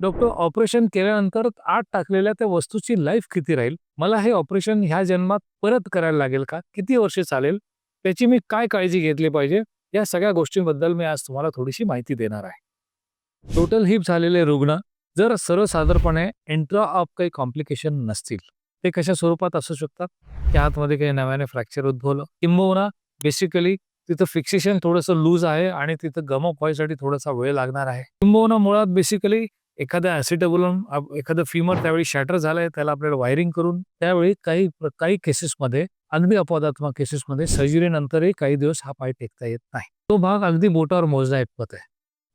Doctor operation केल्यानंतर आत टाकलेल्या त्या वस्तूची लाईफ किती राहील? मला हे ऑपरेशन ह्या जन्मात परत करायला लागेल का? किती वर्षे चालेल? त्याची मी काय काळजी घेतली पाहिजे? या सगळ्या गोष्टींबद्दल मी आज तुम्हाला थोडीशी माहिती देणार आहे. टोटल हिप झालेले रुग्ण जर सर्वसाधारणपणे एंट्रा ऑफ काही कॉम्प्लिकेशन नसतील ते कशा स्वरूपात असू शकतात? त्या आतमध्ये काही नव्याने फ्रॅक्चर उद्भवलं. किंबहुना बेसिकली तिथं फिक्सेशन थोडंसं लूज आहे आणि तिथं गमप व्हायसाठी थोडासा वेळ लागणार आहे. किंबहुना मुळात बेसिकली एखाद्या ॲसिटेबुलम एखादं फिमर त्यावेळी शॅटर झालंय त्याला आपल्याला वायरिंग करून त्यावेळी काही काही केसेसमध्ये अगदी अपवादात्मक केसेसमध्ये सर्जरी नंतरही काही दिवस हा पाय टेकता येत नाही. तो भाग अगदी बोटावर मोजण्या इतपत आहे.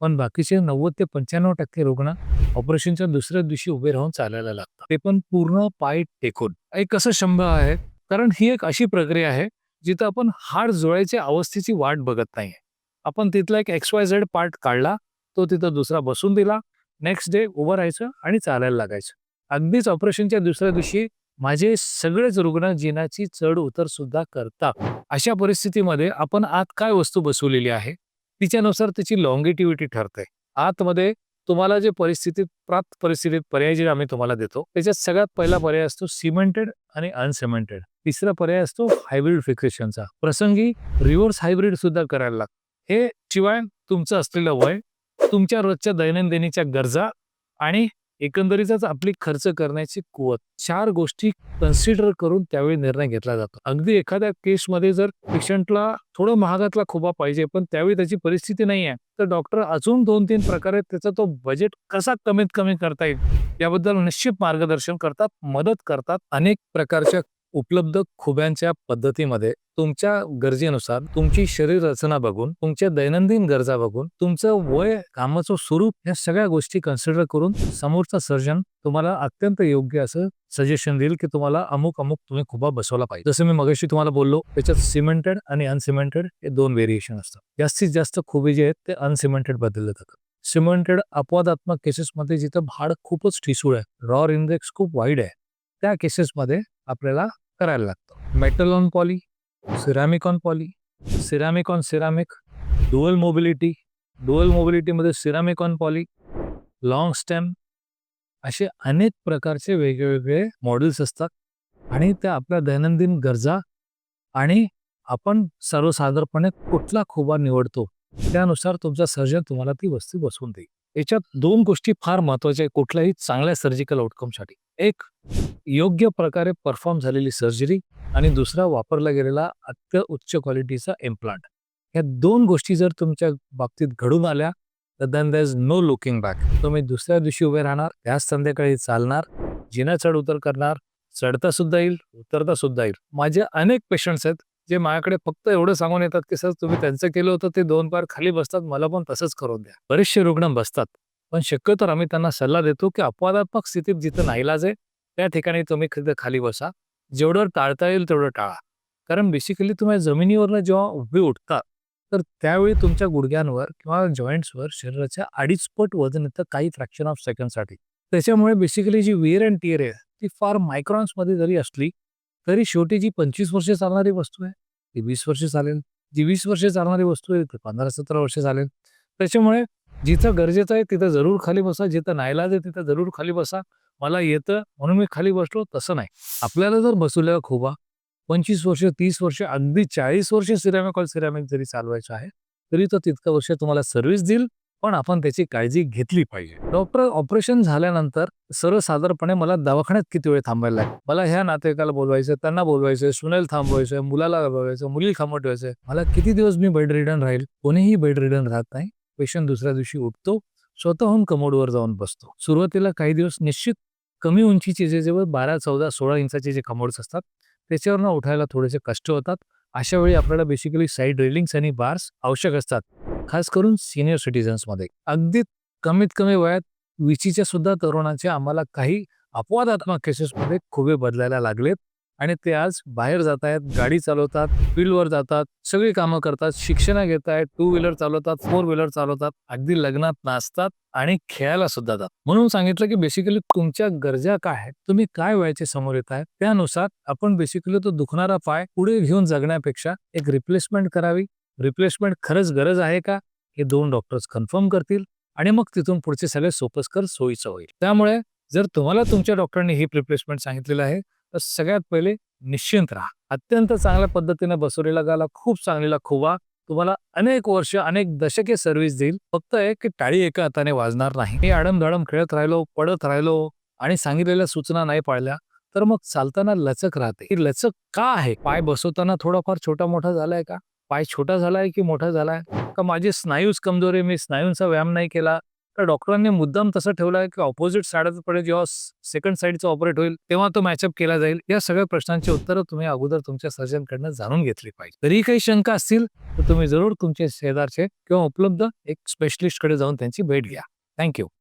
पण बाकीचे नव्वद ते पंच्याण्णव टक्के रुग्ण ऑपरेशनच्या दुसऱ्या दिवशी उभे राहून चालायला लागतात. ते पण पूर्ण पाय टेकून. एक कसं शंभ आहे? कारण ही एक अशी प्रक्रिया आहे जिथं आपण हाड जुळायच्या अवस्थेची वाट बघत नाहीये. आपण तिथला एक एक्स वाय झेड पार्ट काढला तो तिथं दुसरा बसून दिला नेक्स्ट डे उभं राहायचं आणि चालायला लागायचं. अगदीच ऑपरेशनच्या दुसऱ्या दिवशी माझे सगळेच रुग्ण जीनाची चढ उतर सुद्धा करतात अशा परिस्थितीमध्ये आपण आत काय वस्तू बसवलेली आहे? तिच्यानुसार त्याची लॉंगेटिव्हिटी ठरते. आतमध्ये तुम्हाला जे परिस्थितीत प्राप्त परिस्थितीत पर्याय जे आम्ही तुम्हाला देतो त्याच्यात सगळ्यात पहिला पर्याय असतो सिमेंटेड आणि अनसिमेंटेड. तिसरा पर्याय असतो हायब्रिड फिक्सेशनचा. प्रसंगी रिव्हर्स हायब्रिड सुद्धा करायला लागतो हे शिवाय तुमचं असलेलं वय तुमच्या रोजच्या दैनंदिनीच्या गरजा आणि एकंदरीतच आपली खर्च करण्याची कुवत. चार गोष्टी कन्सिडर करून त्यावेळी निर्णय घेतला जातो. अगदी एखाद्या केसमध्ये जर पेशंटला थोडं महागातला खोबा पाहिजे पण त्यावेळी त्याची परिस्थिती नाही आहे तर डॉक्टर अजून दोन तीन प्रकारे त्याचा तो बजेट कसा कमीत कमी करता येईल याबद्दल निश्चित मार्गदर्शन करतात मदत करतात अनेक प्रकारच्या उपलब्ध खुब्यांच्या पद्धतीमध्ये तुमच्या गरजेनुसार तुमची शरीर रचना बघून तुमच्या दैनंदिन गरजा बघून तुमचं वय कामाचं स्वरूप या सगळ्या गोष्टी कन्सिडर करून समोरचा सर्जन तुम्हाला अत्यंत योग्य असं सजेशन देईल की तुम्हाला अमुक अमुक तुम्ही खुबा बसवला पाहिजे. जसं मी मगाशी तुम्हाला बोललो त्याच्यात सिमेंटेड आणि अनसिमेंटेड हे दोन व्हेरिएशन असतात. जास्तीत जास्त खुबे जे आहेत ते अनसिमेंटेड बदलले जातात. सिमेंटेड अपवादात्मक केसेसमध्ये जिथं भाड खूपच ठिसूळ आहे रॉर इंडेक्स खूप वाईड आहे त्या केसेसमध्ये आपल्याला करायला लागतं. Metal on poly ceramic on poly ceramic on ceramic dual mobility dual मोबिलिटीमध्ये ceramic on poly long stem असे अनेक प्रकारचे वेगवेगळे मॉडेल्स असतात. आणि त्या आपल्या दैनंदिन गरजा आणि आपण सर्वसाधारणपणे कुठला खोबा निवडतो त्यानुसार तुमचा सर्जन तुम्हाला ती वस्तू बसवून देईल. याच्यात दोन गोष्टी फार महत्त्वाच्या आहेत कुठल्याही चांगल्या सर्जिकल आउटकमसाठी एक योग्य प्रकारे परफॉर्म झालेली सर्जरी आणि दुसरा वापरला गेलेला अत्य उच्च क्वालिटीचा इम्प्लांट. या दोन गोष्टी जर तुमच्या बाबतीत घडून आल्या तर then there is no looking back तुम्ही दुसऱ्या दिवशी उभे राहणार त्याच संध्याकाळी चालणार जिना चढ उतर करणार चढता सुद्धा येईल उतरता सुद्धा येईल. माझे अनेक पेशंट्स आहेत जे माझ्याकडे फक्त एवढं सांगून येतात की सर तुम्ही त्यांचं केलं होतं ते दोन पार खाली बसतात मला पण तसंच करून द्या. बरेचसे रुग्ण बसतात. पण शक्यतो आम्ही त्यांना सल्ला देतो की अपवादात्मक स्थितीत जिथं नाईलाज आहे त्या ठिकाणी तुम्ही तिथं खाली बसा. जेवढं टाळता येईल तेवढं टाळा. कारण बेसिकली तुम्ही जमिनीवरनं जेव्हा उभे उठता तर त्यावेळी तुमच्या गुडघ्यांवर किंवा जॉईंट्सवर शरीराच्या अडीच पट वजन येतं काही फ्रॅक्शन ऑफ सेकंडसाठी त्याच्यामुळे बेसिकली जी वेअर अँड टिअर आहे ती फार मायक्रॉन्समध्ये जरी असली तरी शेवटी जी पंचवीस वर्षे चालणारी वस्तू आहे ती वीस वर्षे चालेल. जी वीस वर्षे चालणारी वस्तू आहे ती पंधरा सतरा वर्षे चालेल. त्याच्यामुळे जिथं गरजेचं आहे तिथं जरूर खाली बसा जिथं नाईलाज आहे तिथं जरूर खाली बसा. मला येतं म्हणून मी खाली बसलो तसं नाही. आपल्याला जर बसवल्या खोबा पंचवीस वर्ष तीस वर्ष अगदी चाळीस वर्ष सिरॅमिक ऑल सिरॅमिक जरी चालवायचं आहे तरी तो तितकं वर्ष तुम्हाला सर्व्हिस देईल पण आपण त्याची काळजी घेतली पाहिजे. डॉक्टर ऑपरेशन झाल्यानंतर सर्वसाधारणपणे मला दवाखान्यात किती वेळ थांबायला लागेल? मला ह्या नातेवाईकाला बोलवायचं त्यांना बोलवायचं सुनेल थांबवायचं मुलाला बोलवायचं मुली खांबट मला किती दिवस मी बेड रिडन राहील? कोणीही बेड रिडन राहत नाही. पेशंट दुसऱ्या दिवशी उठतो स्वतःहून कमोडवर जाऊन बसतो. सुरुवातीला काही दिवस निश्चित कमी उंचीचे जे जेव्हा बारा चौदा सोळा इंचाचे जे कमोड्स असतात त्याच्यावरनं उठायला थोडेसे कष्ट होतात. अशा वेळी आपल्याला बेसिकली साईड रेलिंग्स आणि बार्स आवश्यक असतात खास करून सिनियर सिटीजन्समध्ये अगदी कमीत कमी वयात विचीच्या सुद्धा तरुणाचे आम्हाला काही अपवादात्मक केसेसमध्ये खुबे बदलायला लागलेत. आणि ते आज बाहेर जात आहेत गाडी चालवतात फील्डवर जातात सगळी कामं करतात शिक्षण घेत आहेत टू व्हीलर चालवतात फोर व्हीलर चालवतात अगदी लग्नात नाचतात आणि खेळायला सुद्धा जातात. म्हणून सांगितलं की बेसिकली तुमच्या गरजा काय आहेत? तुम्ही काय वयाचे समोर येत आहेत त्यानुसार आपण बेसिकली तो दुखणारा पाय पुढे घेऊन जगण्यापेक्षा एक रिप्लेसमेंट करावी. रिप्लेसमेंट खरंच गरज आहे का? हे दोन डॉक्टर्स कन्फर्म करतील आणि मग तिथून पुढचे सगळे सोपस्कर सोयीचं होईल. त्यामुळे जर तुम्हाला तुमच्या डॉक्टरांनी ही रिप्लेसमेंट सांगितलेलं आहे तर सगळ्यात पहिले निश्चिंत राहा. अत्यंत चांगल्या पद्धतीने बसवलेला गाला खूप चांगलेला खुवा तुम्हाला अनेक वर्ष अनेक दशके सर्व्हिस देईल. फक्त एक की टाळी एका हाताने वाजणार नाही. मी आडमधडम खेळत राहिलो पडत राहिलो आणि सांगितलेल्या सूचना नाही पाळल्या तर मग चालताना लचक राहते. ही लचक का आहे? पाय बसवताना थोडाफार छोटा मोठा झालाय का? पाय छोटा झालाय की मोठा झालाय? का माझे स्नायूच कमजोरी मी स्नायूंचा व्यायाम नाही केला. तर डॉक्टरांनी मुद्दाम तसं ठेवलं आहे की ऑपोजिट साईडकडे जेव्हा सेकंड साईडचा ऑपरेट होईल तेव्हा तो मॅचअप केला जाईल. या सगळ्या प्रश्नांची उत्तरं तुम्ही अगोदर तुमच्या सर्जनकडनं जाणून घेतली पाहिजे. तरी काही शंका असतील तर तुम्ही जरूर तुमचे शेजारचे किंवा उपलब्ध एक स्पेशलिस्टकडे जाऊन त्यांची भेट घ्या. थँक्यू